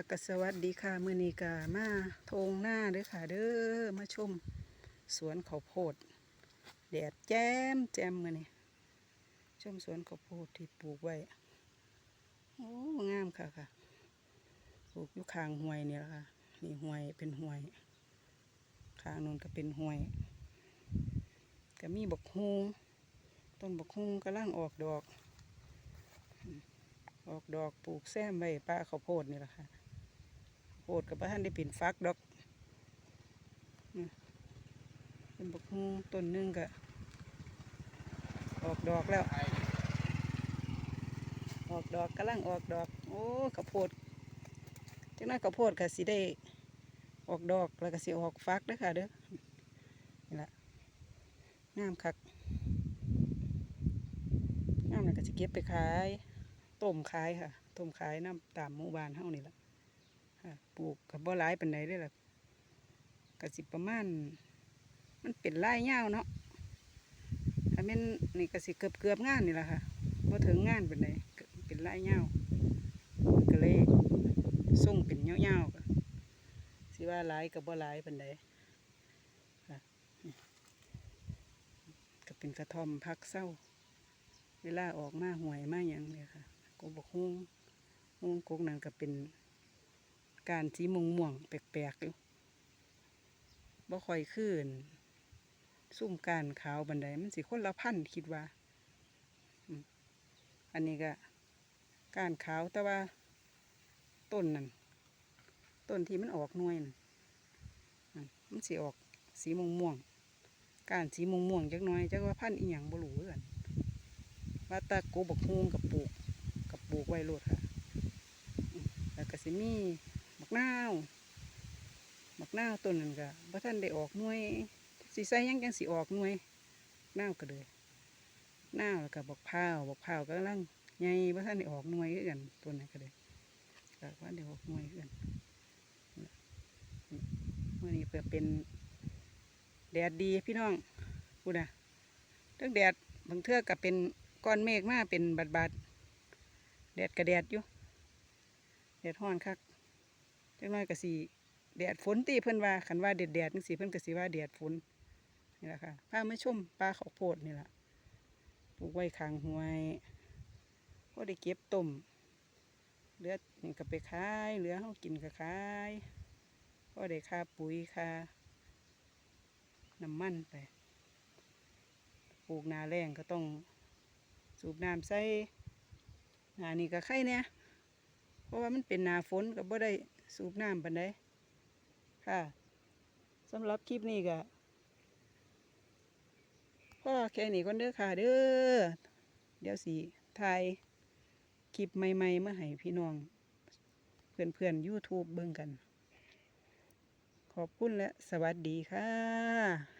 กสวัสดีค่ะมือนีก็มาทงหน้าเด้อค่ะ เด้อมาชม สวนข้าวโพดแดดแจ่มแจ่มมือนี้ชมสวนข้าวโพดที่ปลูกไว้โอ้งามค่ะค่ะปลูกอยู่ข้างห้วยนี่แหละค่ะนี่ห้วยเป็นห้วยข้างนู้นก็เป็นห้วยก็มีบกฮุงต้นบกฮุงกำลังออกดอกออกดอกปลูกแซมไว้ป้าข้าวโพดนี่แหละค่ะ โพดกับท่านได้เป็นฟักดอกเป็นบกฮุต้นหนึงก็ออกดอกแล้ว ออกดอกกำลังออกดอก โอ้ข้าวโพดจังนั้นข้าวโพดก็สิได้ออกดอกแล้วก็สิออกฟักด้อค่ะเด้อนี่แหละงามคักงามแล้วก็สิเก็บไปขายต้มขายค่ะต้มขายน้ำตามหมู่บ้านเฮานี่แหละ ค่ะ ปลูกกับบ่หลายปานใดเด้อล่ะก็สิประมาณ มันเป็นไร่ยาเนาะถ้าแม่นนี่กสิเกือบเกือบงานนี่แหละค่ะบ่ถึงงานปานใดเป็นไร่ยาก็เลยส่งเป็นยาวๆก็สิว่าหลายก็บ่หลายปานใดค่ะก็เป็นกระท่อมพักเศร้า เวลาออกมาห่วยมาอย่างเนี่ยค่ะกบกฮุงฮุงกกนั่นก็เป็น การสีม่วงม่วงแปลกๆอยู่บ่ค่อยขึ้นซุ่มการขาวบันไดมันสิคนละพันธุ์คิดว่า อันนี้ก็การขาวแต่ว่าต้นนั่นต้นที่มันออกน่วยนั่นมันสิออกสีม่วงม่วงการสีม่วงม่วงจักน่อยจักว่าพันธุ์อีหยังบ่รู้กันว่าตาโกบกฮวงกับปลูกกับปลูกไว้โลดค่ะ แล้วก็สิมี กนาวบักนาวต้นนั้นก็บ่ทันได้ออกหน่วยสิใส่ยังจังสิออกหน่วยนาวก็เลยนาวแล้วก็บักพร้าวบักพร้าวก็กำลังใหญ่บ่ทันได้ออกหน่วยกันต้นนั้นก็เลยก็ว่าได้ออกหน่วยกันมื้อนี้เพื่อเป็นแดดดีพี่น้องพูดนะเรื่องแดดบางเทือก็เป็นก้อนเมฆมาเป็นบาดบาดๆแดดกระแดดอยู่แดดห้อนคัก จังน้อยก็สีแดดฝนตีเพิ่นว่าคันว่าแดดแดดจังสีเพิ่นก็สิว่าแดดฝนนี่แหละค่ะพาไมาชมปลาข้าวโพดนี่แหละปลูกไว้ข้างห้วยพอได้เก็บต้มเหลือนี่ก็ไปขายเหลือเฮากินก็ขายพอได้ค่าปุ๋ยค่าน้ำมันไปปลูกนาแรงก็ต้องสูบน้ำใส่หนานี่ก็ไข่เนี่ยเพราะว่ามันเป็นนาฝนก็บ่ได้ สูบน้ำปันไดค่ะสำหรับคลิปนี้ก็พ่อแค่นี้ก่อนเด้อค่ะเด้อเดี๋ยวสิถ่ายคลิปใหม่ๆเมื่อให้พี่น้อง เพื่อนๆ YouTube เบิ่งกัน ขอบคุณและสวัสดีค่ะ